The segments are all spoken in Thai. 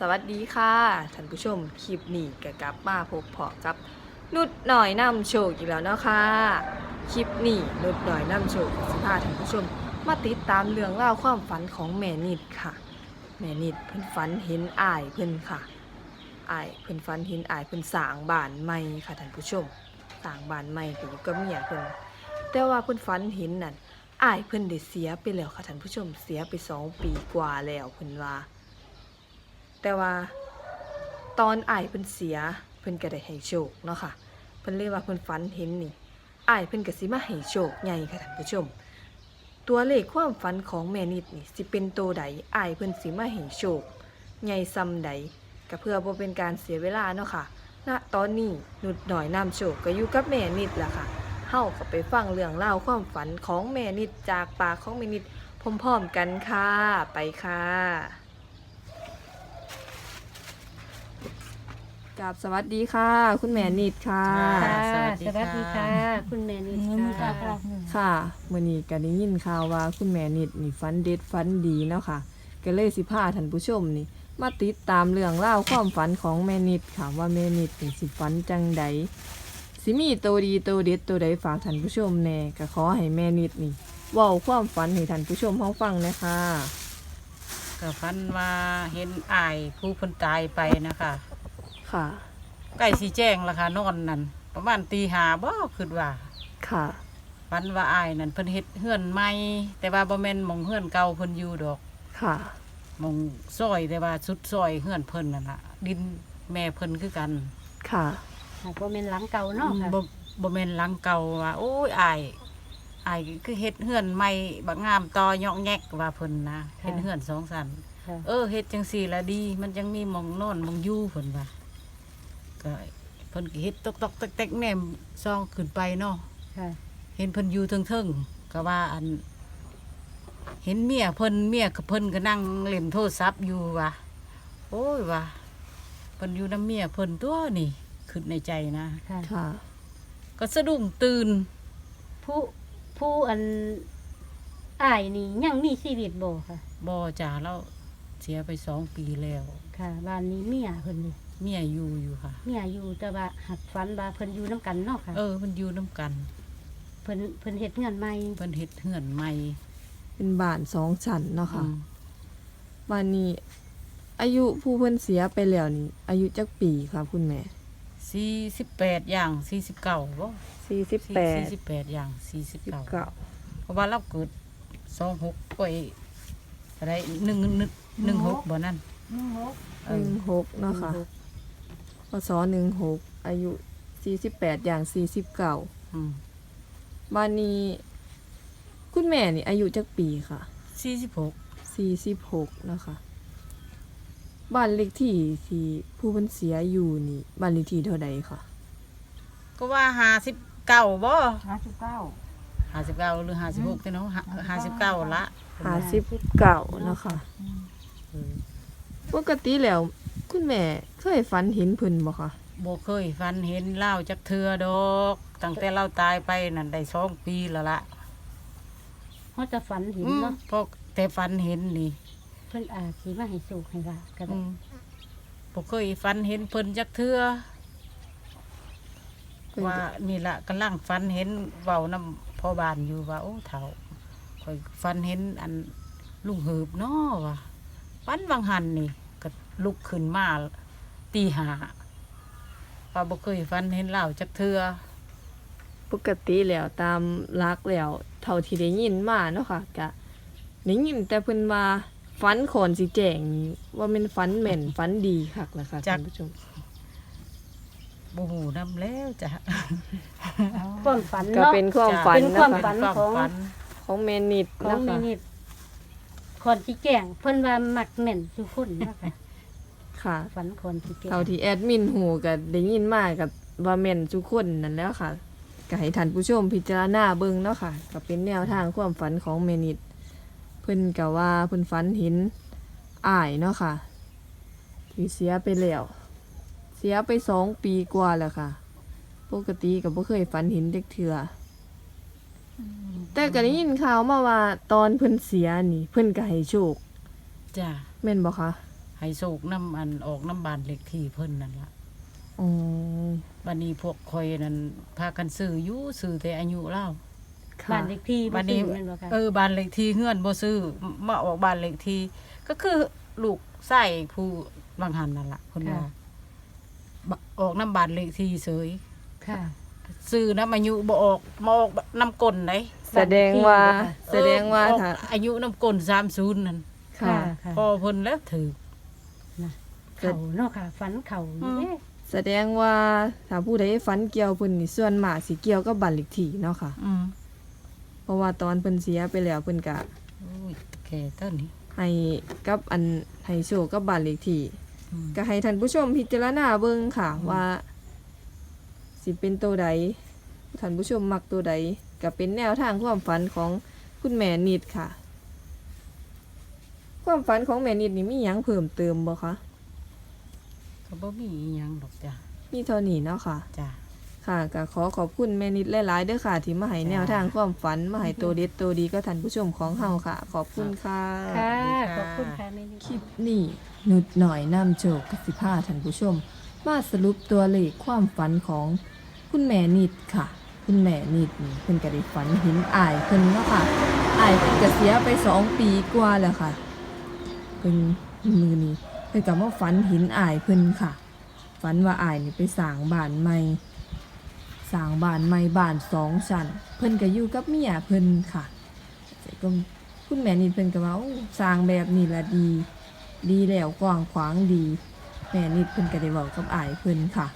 สวัสดีค่ะท่านผู้ชมคลิปนี้ก็กลับมาพบเพาะกับนุดหน่อยนำโชคอีกแล้วเนาะค่ะคลิปนี้นุดหน่อยนำโชคสิพาท่านผู้ชม มาติดตามเรื่องราวความฝันของแม่นิดค่ะ แม่นิดเพิ่นฝันเห็นอ้ายเพิ่นค่ะอ้ายเพิ่นฝันเห็นอ้ายเพิ่นสร้างบ้านใหม่ค่ะท่านผู้ชมสร้างบ้านใหม่ก็อยู่กับเมียเพิ่นแต่ว่าเพิ่นฝันเห็นนั่นอ้ายเพิ่นได้เสียไปแล้วค่ะท่านผู้ชมเสียไปสองปีกว่าแล้วเพิ่นว่า แต่ว่าตอนอายเพิ่นเสียเพิ่นก็ได้ให้โชคเนาะค่ะเพิ่นเลยกว่าเพิ่นฝันเห็นนี่อายเพิ่นก็สิมาให้โชคใหญ่ค่ะท่านผู้ชม ตัวเลขความฝันของแม่นิดนี่สิเป็นโตวใดอายเพิ่นสิมาให้โชคใหญ่ซำใดก็เพื่อบ่เป็นการเสียเวลาเนาะค่ะณตอนนี้หนุดหน่อยนำโชคก็อยู่กับแม่นิดล่ะค่ะเฮาก็ไปฟังเรื่องราความฝันของแม่นิดจากปากของแม่นิดพร้อมๆกันค่ะ ไปค่ะ กับสวัสดีค่ะ คุณแม่นิดค่ะ ค่ะสสวัวัสสดีดีค่ะค่ะ คุณแม่นิดค่ะค่ะมื่อนี้ก็ได้ยินข่าวว่าคุณแม่นิดนี่ฟันเด็ดฟันดีเนาะค่ะก็เลยสิพาท่านผู้ชมนี่ มาติดตามเรื่องเล่าวความฝันของแม่นิดค่ะว่าแม่นิดนี่สิฝันจังใดสิมีตัวดีตัวเด็ดตัวใดฝากท่านผู้ชมแน่ก็ขอให้แม่นิดนี่เว้าความฝันให้ท่านผู้ชมเฮาฟังนะคะก็ฝันว่าเห็นอายผู้เพิ่นตายไปนะคะ ค่ะ ใกล้สีแจ้งแล้วค่ะนอนนั่นประมาณตีหาบ่คิดว่าค่ะ ฝันว่าอายนั่นเพิ่นเฮ็ดเฮือนใหม่แต่ว่าบ่แม่นหมองเฮือนเก่าเพิ่นอยู่ดอกค่ะ หมองซอยแต่ว่าสุดซอยเฮือนเพิ่นนั่นล่ะดินแม่เพิ่นคือกันค่ะ ค่ะบ่แม่นหลังเก่าเนาะค่ะบ่บ่แม่นหลังเก่าว่าโอ้ยอายอายคือเฮ็ดเฮือนใหม่บักงามต่อยอกแยกว่าเพิ่นนะเฮ็ดเฮือนสองสันค่ะ เออเฮ็ดจังสี่ละดี มันจังมีหมองนอนหมองอยู่เพิ่นว่า ก็เพิ่นก็เฮ็ดตอกตอกแตกแตกแหนมซองขึ้นไปเนาะค่ะ เห็นเพิ่นอยู่เทิงๆก็ว่าอัน เห็นเมียเพิ่นเมียกับเพิ่นก็นั่งเล่นโทรศัพท์อยู่ว่ะโอ้ยว่ะเพิ่นอยู่น้ำเมียเพิ่นตัวนี่คิดในใจนะ ค่ะ ค่ะ ก็สะดุ้งตื่นผู้ผู้อันอ้ายนี่ยังมีชีวิตบ่ค่ะบ่จ่าแล้ว เสียไปสองปีแล้ว ค่ะบ้านนี้เมียเพิ่นนี่เมียอยู่อยู่ค่ะ เมียอยู่แต่ว่าหักฝันว่าเพิ่นอยู่นํกันเนาะค่ะ เออเพิ่นอยู่น้ำกันเพิ่นเพิ่นเฮ็ดงานใหม่เพิ่นเฮ็ดเฮือนใหม่เป็นบ้านสองชั้นเนาะค่ะ อืมบ้านนี้ อายุผู้เพิ่นเสียไปแล้วนี่ อายุจักปีค่ะคุณแม่สี่สิบแปดอย่างสี่สิบเก้าบ่สี่สิบแปดสี่สิบแปดอย่างสี่สิบสิบเก้า เก้าเพราะว่าเราเกิดสองหกไปอะไรหนึ่งหนึ่ง หนึ่งหกบ่นั่นเอหนึ่องหกเนาะค่ะพศหนึ่งหกอายุสี่สิบแปดอย่างสี่สิบเก้าอืมบ้านนี้ คุณแม่นี่อายุจักปีค่ะสี่สิบหกสี่สิบหกนะคะ บ้านเลขที่ที่ผู้เพิ่นเสียอยู่นี่ บ้านเลขที่เท่าใดค่ะ ก็ว่าห้าสิบเก้าบ่ห้าสิบเก้าห้าสิบเก้าหรือห้าสิบหกเนาะห้าสิบเก้าละห้าสิบเก้านะคะเออ ปกติแล้ว คุณแม่เคยฝันเห็นเพิ่นบ่คะบ่เคยฟันเห็นเล่าจักเทือดอกตั้งแต่เราตายไปนั่นได้สองปีแล้วละเฮาจะฝันเห็นอืมเนาะเพราะแต่ฟันเห็นนี่ เพิ่นอาจสิมาให้สุขให้ลาบก็อืได้มบ่เคยฟันเห็นเพิ่นจักเทือเพิ่นว่านี่ละกำลังฟันเห็นเว้าน้ำพ่อบ้านอยู่ว่าโอ้เฒ่าคอยฟันเห็นอันลุงเหิบเนาะว่า ฟันวังหันนี่ก็ลุกขึ้นมาตีหาว่าบ่เคยฟันเห็นเล่าจักเทือปกติแล้วตามรักแล้วเท่าที่ได้ยินมาเนาะค่ะก็ได้ยินแต่เพิ่นว่าฝันขอนสิแจ้งนี่ว่าเป็นฝันแม่นฝันดีคักนะคะจัท่ากนผู้ชมบ่ฮู้นํแล้วจ้ะความฝันก็เนาะเป็นความฝันเป็นนะความคะฝันความของฝันของแม่นิดของนะแม่คะ นิด คนที่แจ้งเพิ่นว่ามักแม่นทุกคนเนาะค่ะค่ะ ฝันคนที่แจ้งเท่าที่แอดมินหูก็ได้ยินมากับว่าแม่นทุกคนนั่นแหล้วค่ะก็ให้ท่านผู้ชมพิจารณาเบิ่งเนาะค่ะก็เป็นแนวทางความฝันของแม่นิดเพิ่นก็ว่าเพิ่นฝันเห็นอ้ายเนาะค่ะ ที่เสียไปแล้วเสียไปสองปีกว่าแล้วค่ะ ปกติก็บ่เคยฝันเห็นเด็กเถื่ออ แต่ก็ได้ยินข่าวมาว่าตอนเพิ่นเสียนี่ เพิ่นก็ให้โชคจ้ะแม่นบ่คะให้ให้โศกน้ำอันออกน้ำบานเล็กที่เพิ่นนั่นล่ะอ๋อบัดนี้พวกคอยนั่นพากันซื้ออยู่ซื้อแต่อายุเล่า ค่ะบ้านเลขที่บับ่ดนี้ซื้อแม่นบ่คะเออบ้านเลขที่เฮือนบ่ซื้อมาออกบ้านเลขที่ก็คือลูกใส่ผู้บางหันนั่นล่ะเพิ่นว่าบะออกน้ำบ้านเลขที่เสยค่ะ ซื้อน้ำอายุบ่ออกมาออกน้ำกลนไหน แสดงว่าบ้านเลขที่แสดงว่าเออถ้าออกอายุน้ำกลน30นั่นค่ะค่ะพอเพิ่นแล้วถือ เขาเนาะค่ะฝันเขาอืมเด้แสดงว่าถ้าผู้ใดฝันเกี่ยวเพิ่นนี่ส่วนมากสิเกี่ยวกับบัตรเลขที่เนาะค่ะ อืมเพราะว่าตอนเพิ่นเสียไปแล้วเพิ่นก็โอ้ยแค่เท่านี้ให้กับอันให้โชคกับบัตรเลขที่ อืมก็ให้ท่านผู้ชมพิจารณาเบิ่งค่ะว่า สิเป็นตัวใด ท่านผู้ชมมักตัวใดก็เป็นแนวทางความฝันของคุณแม่นิดค่ะ ความฝันของแม่นิดนี่มีหยังเพิ่มเติมบ่คะก็บ่มีอิหยังดอกจ้ะมีเท่านี้เนาะค่ะ จ้ะ ค่ะก็ขอขอบคุณแม่นิดหลายๆเด้อค่ะ ที่มาให้แนวทางความฝันมาให้ตัวเด็ดตัวดีก็ท่านผู้ชมของเฮาค่ะ ขอบคุณค่ะ ค่ะ ขอบคุณค่ะแม่นี่คลิปนี้นุดหน่อยนำโชคกสิพาท่านผู้ชม มาสรุปตัวเลขความฝันของคุณแม่นิดค่ะ คุณแม่นิดนี่เพิ่นก็ได้ฝันเห็นอายเพิ่นเนาะค่ะอายเพิ่นก็เสียไปสองปีกว่าแล้วค่ะเพิ่นมือนี้เพิ่นก็มาฝันเห็นอายเพิ่นค่ะ ฝันว่าอายนี่ไปสร้างบ้านใหม่สร้างบ้านใหม่บ้านสองชั้นเพิ่นก็อยู่กับเมียเพิ่นค่ะแต่ก็คุณแม่นิดเพิ่นก็ว่าสร้างแบบนี้ละดี ดีแล้วกว้างขวางดี แม่นิดเพิ่นก็ได้เว้ากับอายเพิ่นค่ะ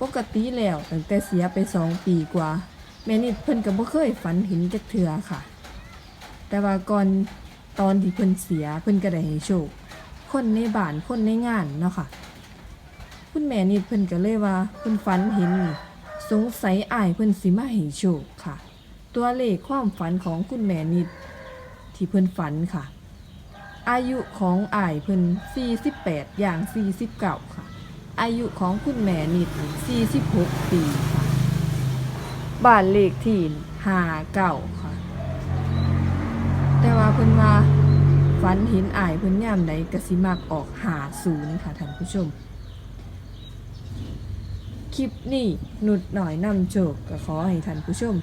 ปกติแล้วตั้งแต่เสียไปสองปีกว่า แม่นิดเพิ่นก็บ่เคยฝันเห็นจักเทื่อค่ะ แต่ว่าก่อนตอนที่เพิ่นเสียเพิ่นก็ได้ให้โชค คนในบ้านคนในงานเนาะค่ะ คุณแม่นิดเพิ่นก็เลยว่าเพิ่นฝันเห็นสงสัยอายเพิ่นสิมาให้โชคค่ะ ตัวเลขความฝันของคุณแม่นิด ที่เพิ่นฝันค่ะ อายุของอายเพิ่น48 อย่าง49ค่ะ อายุของคุณแม่นิดนี่46 ปีค่ะ บ้านเลขที่59ค่ะ แต่ว่าเพิ่นว่าฝันเห็นอายเพิ่นยามใดก็สิมักออก50ค่ะท่านผู้ชม คลิปนี้นุดหน่อยนำโชคก็ขอให้ท่านผู้ชม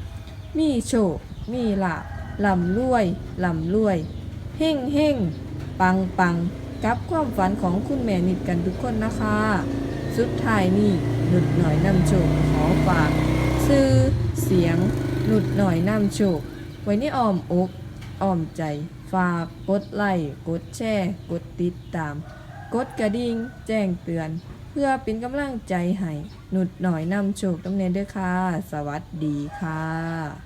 มีโชค มีลาบลำรวยลำรวย เฮ่งเฮ่งปังปัง กับความฝันของคุณแม่นิดกันทุกคนนะคะ สุดท้ายนี่หนุดหน่อยนำโชคขอฝาก ซื้อเสียงหนุดหน่อยนำโชค ไว้ในอ้อมอกอ้อมใจ ฝากกดไลค์กดแชร์ กดติดตาม กดกระดิ่งแจ้งเตือน เพื่อเป็นกำลังใจให้หนุดหน่อยนำโชคตำเนนด้วยค่ะ สวัสดีค่ะ